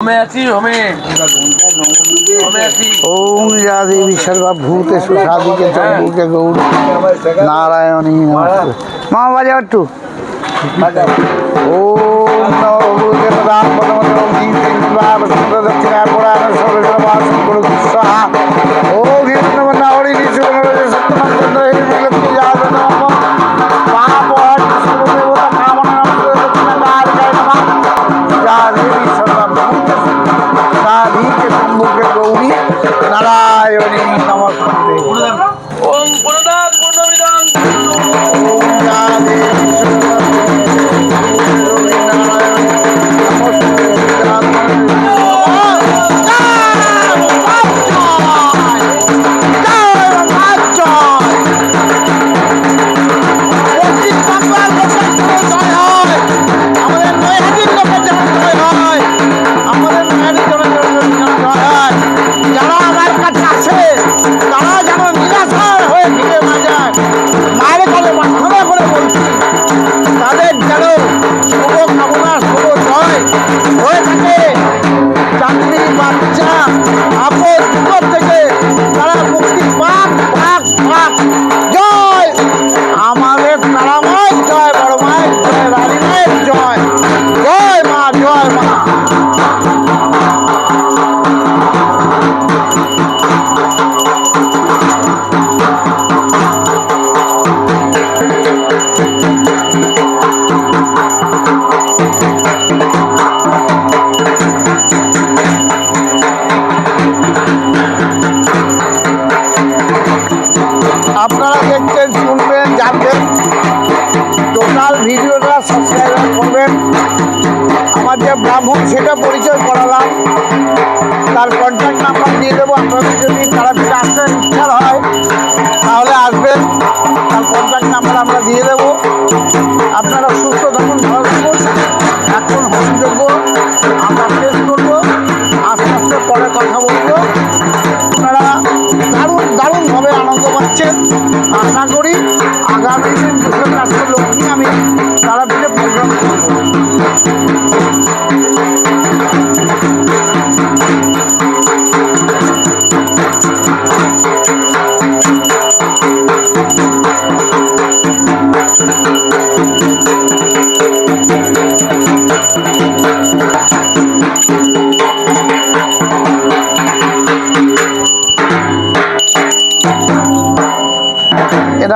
হোমে আছি হোমে হোমে আছি। ওম যা দেবী সর্বভূতে সুসাদিকে চম্বুকে গৌরী। নারায়ণী নমস্তে। মা বাজা একটু ওম নবভূতে তারা যেন শুভ কামনা শুভ জয় হয়ে থাকে। চাকরি, বাচ্চা আপদ বিপদ থেকে তারা মুক্তি পাক পাক পাক। জয়! আমাদের তারা মায়ের জয় বড় মায়ের জয় রানী মায়ের জয়। জয় মা জয় মা। ভিডিওটা সাবস্ক্রাইব করবেন। আমার যে ব্রাহ্মণ, সেটা পরিচয় করালাম। তার কন্ট্যাক্ট নাম্বার দিয়ে দেবো, আপনাদের যদি তাড়াতাড়ি আনন্দ পাচ্ছেন আশা করি আগামী দিন দুশো চারশো লোক নিয়ে আমি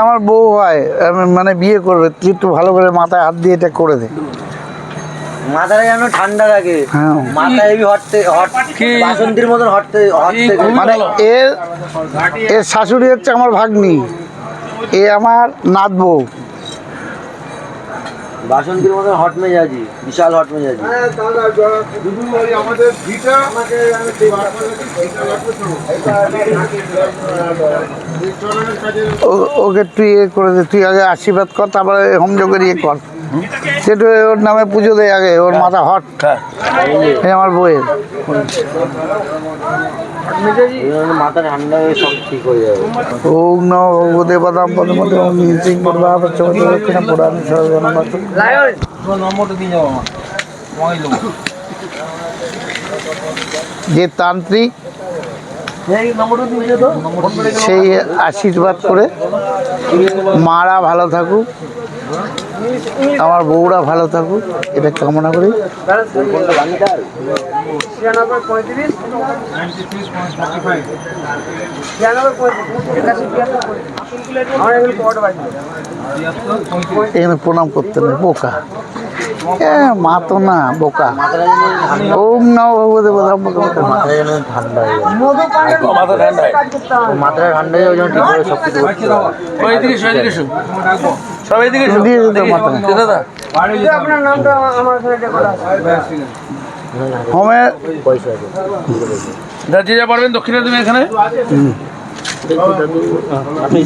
আমার বউ হয় মানে বিয়ে করবে তুই একটু ভালো করে মাথায় হাত দিয়ে এটা করে দে। মাথাটা যেন ঠান্ডা লাগে হ্যাঁ। মাথা হেভি হটতে বাসন্তীর মতন হটতে হটতে মানে। এর এর শাশুড়ি হচ্ছে আমার ভাগ্নি। এ আমার নাত বউ বাসন্তীর মতন হট মেজাজি বিশাল হট মেজাজি। ও- ওকে তুই এ করে দে তুই আগে আশীর্বাদ কর তারপরে হোম যোগের ইয়ে কর। সেটু ওর নামে পুজো দেয় আগে ওর মাথা হট আমার হয়ে হয়ে নমো ভগবতে পদাম পদমতে সিং দক্ষিণ পুরাণ সর্বনমত নম্বরটা দিয়ে আমার যে তান্ত্রিক সেই আশীর্বাদ করে মারা ভালো থাকুক আমার বউরা ভালো থাকুক এটা কামনা করি। এখানে প্রণাম করতে নেই বোকা। এ মা তো না বোকা। ওম নম ভগবতে প্রধান ভগবতে মাথা যেন ঠান্ডা হয়ে যাবে মাথা ঠান্ডায় মাথাটা ঠান্ডা হয়ে যেন ঠিক করে সব কিছু করতে পারবে। ওই এদিকে এসো এদিকে এসো। সব এদিকে এসো দিয়ে দিতে মাথা। দাদা। হোমে পয়সা আছে। যা যে পারবেন দক্ষিণে তুমি এখানে। আপনি